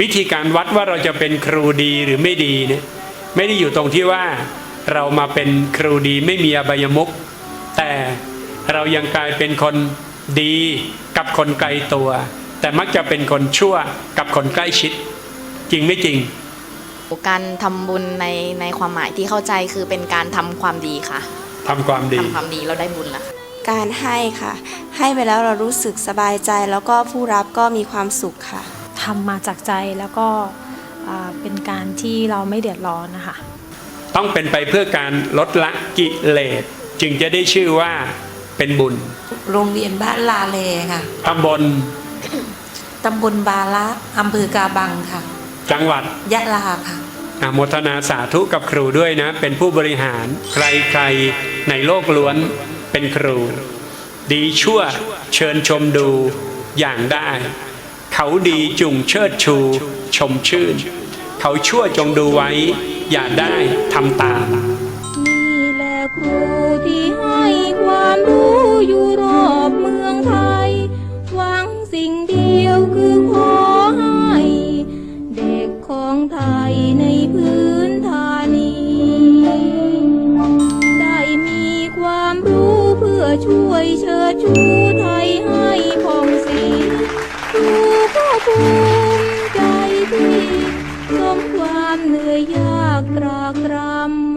วิธีการวัดว่าเราจะเป็นครูดีหรือไม่ดีเนี่ยไม่ได้อยู่ตรงที่ว่าเรามาเป็นครูดีไม่มีอบายมุกแต่เรายังกลายเป็นคนดีกับคนไกลตัว แต่มักจะเป็นคนชั่วกับคนใกล้ชิด จริงไม่จริง การทำบุญในในความหมายที่เข้าใจคือเป็นการทำความดีค่ะทำความดีทำความดีเราได้บุญแล้วค่ะการให้ค่ะ ให้ไปแล้วเรารู้สึกสบายใจแล้วก็ผู้รับก็มีความสุขค่ะ ทำมาจากใจแล้วก็อ่าเป็นการที่เราไม่เดือดร้อนนะคะ ต้องเป็นไปเพื่อการลดละกิเลสจึงจะได้ชื่อว่าเป็นบุญ โรงเรียนบ้านลาเลค่ะตำบลตำบลบาละอำเภอกาบังค่ะ จังหวัดยะลาค่ะอนุโมทนาสาธุกับครูด้วยนะ เป็นผู้บริหารใครๆในโลกล้วนเป็นครู ดีชั่วเชิญชมดูอย่างได้ เขาดีจุงเชิดชู ชมชื่น เขาชั่วจงดูไว้ อย่าได้ทำตามนี่แหละครูที่ให้ความรู้อยู่รอบเมืองไทย หวังสิ่งเดียวคือขอให้เด็กของไทยในพื้นฐานี ได้มีความรู้เพื่อช่วยเชิดชู ภูมิใจที่สมความเหนื่อยยากตรากตรำ